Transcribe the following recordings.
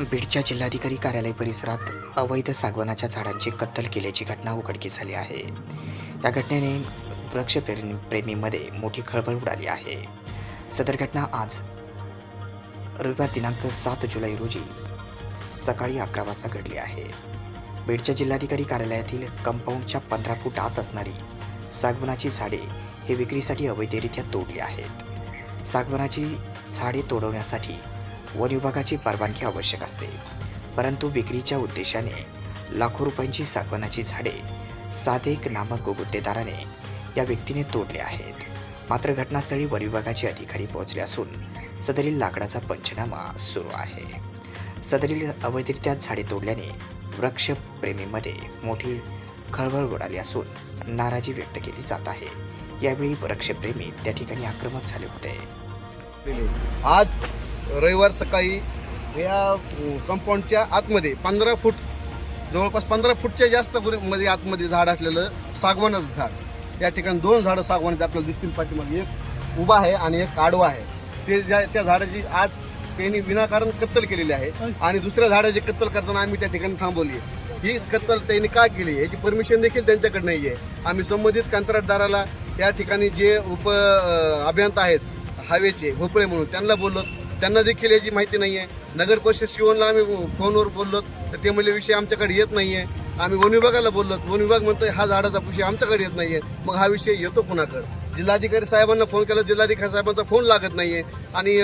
बीडच्या जिल्हाधिकारी कार्यालय परिसरात अवैध सागवनाच्या झाडांची कत्तल केल्याची घटना उघडकीस आली आहे. या घटनेने वृक्षप्रेमी प्रेमीमध्ये मोठी खळबळ उडाली आहे. सदर घटना आज रविवार दिनांक सात जुलै रोजी सकाळी अकरा वाजता घडली आहे. बीडच्या जिल्हाधिकारी कार्यालयातील कंपाऊंडच्या पंधरा फूट आत असणारी सागवनाची झाडे हे विक्रीसाठी अवैधरित्या तोडली आहेत. सागवनाची झाडे तोडवण्यासाठी वन विभागाची परवानगी आवश्यक असते. परंतु विक्रीच्या उद्देशाने लाखो रुपयांची सागवनाची झाडे साधेक नामक गुत्तेदाराने या व्यक्तीने तोडले आहेत. मात्र घटनास्थळी वन विभागाचे अधिकारी पोहोचले असून सदरील लाकडाचा पंचनामा सुरू आहे. सदरील अवैधरित्या झाडे तोडल्याने वृक्षप्रेमीमध्ये मोठी खळबळ उडाली असून नाराजी व्यक्त केली जात आहे. यावेळी वृक्षप्रेमी त्या ठिकाणी आक्रमक झाले होते. आज रविवार सकाळी या कंपाऊंडच्या आतमध्ये पंधरा फूट जवळपास पंधरा फूटच्या जास्त मध्ये आतमध्ये झाड असलेलं सागवानाचं झाड. या ठिकाणी दोन झाडं सागवानाचे आपल्याला दिसतील पाठीमागे. एक उभा आहे आणि एक आडवा आहे. ते ज्या त्या झाडाची आज त्यांनी विनाकारण कत्तल केलेली आहे आणि दुसऱ्या झाडाची कत्तल करताना आम्ही त्या ठिकाणी थांबवली ही कत्तल त्यांनी का केली याची परमिशन देखील त्यांच्याकडे नाही आहे. आम्ही संबंधित कंत्राटदाराला या ठिकाणी जे उप अभियंता आहेत हायवेचे भोपळे म्हणून त्यांना बोललो. त्यांना देखील याची माहिती नाही आहे नगर परिषद शिवणला आम्ही फोनवर बोललो तर ते म्हणले विषय आमच्याकडे येत नाही आहे आम्ही वन विभागाला बोललो वन विभाग म्हणतोय हा झाडाचा विषय आमच्याकडे येत नाही आहे मग हा विषय येतो कुणाकडे? जिल्हाधिकारी साहेबांना फोन केला जिल्हाधिकारी साहेबांचा फोन लागत नाही आहे आणि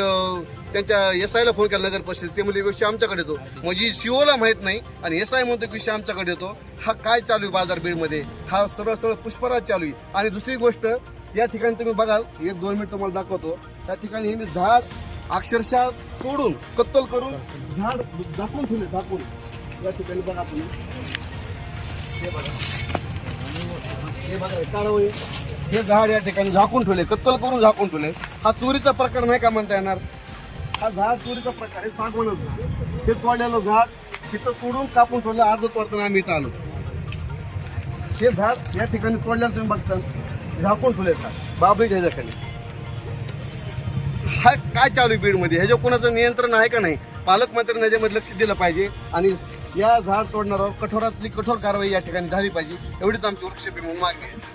त्यांच्या एस आयला फोन केला नगर परिषद. ते म्हणजे विषय आमच्याकडे येतो. म्हणजे सीओला माहीत नाही आणि एस आय म्हणतो विषय आमच्याकडे येतो. हा काय चालू आहे बाजारपेठमध्ये हा सरळ सरळ पुष्पराज चालू आहे. आणि दुसरी गोष्ट या ठिकाणी तुम्ही बघाल एक दोन मिनिट तुम्हाला दाखवतो. त्या ठिकाणी हे झाड अक्षरशः तोडून कत्तल करून झाड झाकून ठेवले झाकून. या ठिकाणी बघा तुम्ही. हे बघा. हे बघा हे हे झाड या ठिकाणी झाकून ठेवले कत्तल करून झाकून ठेवले. हा चोरीचा प्रकार नाही का म्हणता येणार? हा झाड चोरीचा प्रकार हे सागवानच झाड हे तोडलेलं झाड तिथं तोडून कापून ठेवलं अर्ध तोडताना आम्ही इथं आलो. हे झाड या ठिकाणी तोडल्याला तुम्ही बघता झाकून ठेवले झाड. बाबाई ह्याच्याखाली. हा काय चालू आहे बीडमध्ये? ह्याच्यावर कोणाचं नियंत्रण आहे का नाही? पालकमंत्र्यांनी ह्याच्यामध्ये लक्ष दिलं पाहिजे आणि या झाड तोडणाऱ्यावर कठोरातली कठोर कारवाई या ठिकाणी झाली पाहिजे. एवढीच आमची वृक्षप्रेमी मागणी आहे.